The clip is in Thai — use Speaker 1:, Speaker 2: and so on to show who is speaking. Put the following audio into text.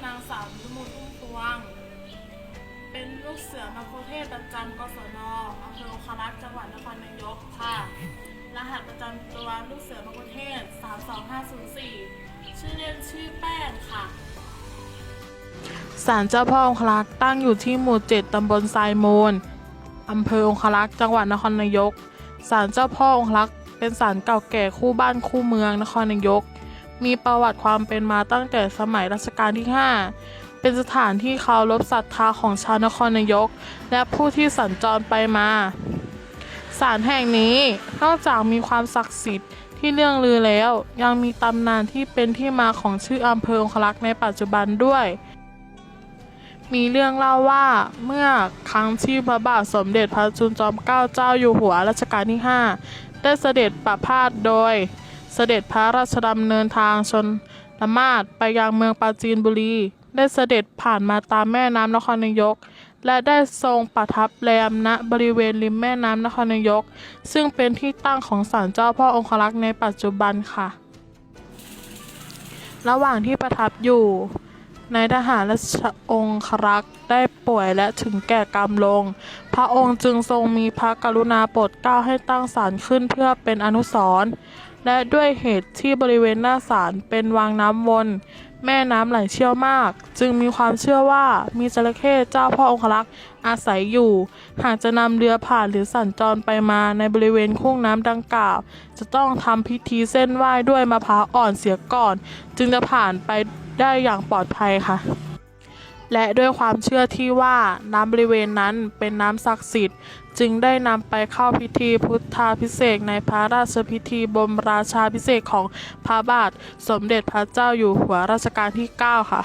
Speaker 1: อนางสาววิมลพุ่มพวง
Speaker 2: เป็นลูกเสือมาโคเทศประจำกศนอำเภอองคารักษ์จังหวัดนครนายกค่ะ รหัสประจำตัวลูกเสือมาโคเทศ 32504 ชื่อเล่นชื่อแป้งค่ะ
Speaker 1: ศาลเจ้าพ่อองคลักษ์ตั้งอยู่ที่หมู่ 7 ตำบลทรายมูล อำเภอองคลักษ์จังหวัดนครนายกศาลเจ้าพ่อองคลักษ์เป็นศาลเก่าแก่คู่บ้านคู่เมืองนครนายก มีประวัติความเป็นมาตั้งแต่สมัยรัชกาลที่ 5 เป็นสถานที่เคารพศรัทธาของชาวนครนายก และผู้ที่สัญจรไปมาศาลแห่งนี้นอกจากมีความศักดิ์สิทธิ์ที่เรื่องลือแล้ว ยังมีตำนานที่เป็นที่มาของชื่ออำเภอองคลักษ์ในปัจจุบันด้วย มีเรื่องเล่าว่าเมื่อครั้งที่พระบาทสมเด็จพระจุลจอมเกล้าเจ้าอยู่หัวรัชกาลที่ 5 ได้เสด็จประพาสโดย เสด็จพระราชดำเนินทางชนละมาศไปยังเมืองปราจีนบุรี ได้เสด็จผ่านมาตามแม่น้ำนครนายก และได้ทรงประทับแรมณบริเวณริมแม่น้ำนครนายก ซึ่งเป็นที่ตั้งของศาลเจ้าพ่อองครักษ์ในปัจจุบันค่ะ ระหว่างที่ประทับอยู่นายทหารราชองครักษ์ได้ป่วยและถึงแก่กรรมลง พระองค์จึงทรงมีพระกรุณาโปรดเกล้าให้ตั้งศาลขึ้นเพื่อเป็นอนุสรณ์ และด้วยเหตุที่บริเวณหน้าศาลเป็นวางน้ำวน แม่น้ำไหลเชี่ยวมาก จึงมีความเชื่อว่ามีจระเข้เจ้าพ่อองครักษ์อาศัยอยู่ หากจะนำเรือผ่านหรือสัญจรไปมาในบริเวณคุ้งน้ำดังกล่าว จะต้องทำพิธีเส้นไหว้ด้วยมะพร้าวอ่อนเสียก่อน จึงจะผ่านไปได้อย่างปลอดภัยค่ะ และด้วยความเชื่อที่ว่าน้ำบริเวณนั้นเป็นน้ำศักดิ์สิทธิ์ จึงได้นำไปเข้าพิธีพุทธาพิเศษในพระราชพิธีบรมราชาพิเศษของพระบาท สมเด็จพระเจ้าอยู่หัวรัชกาลที่ 9 ค่ะ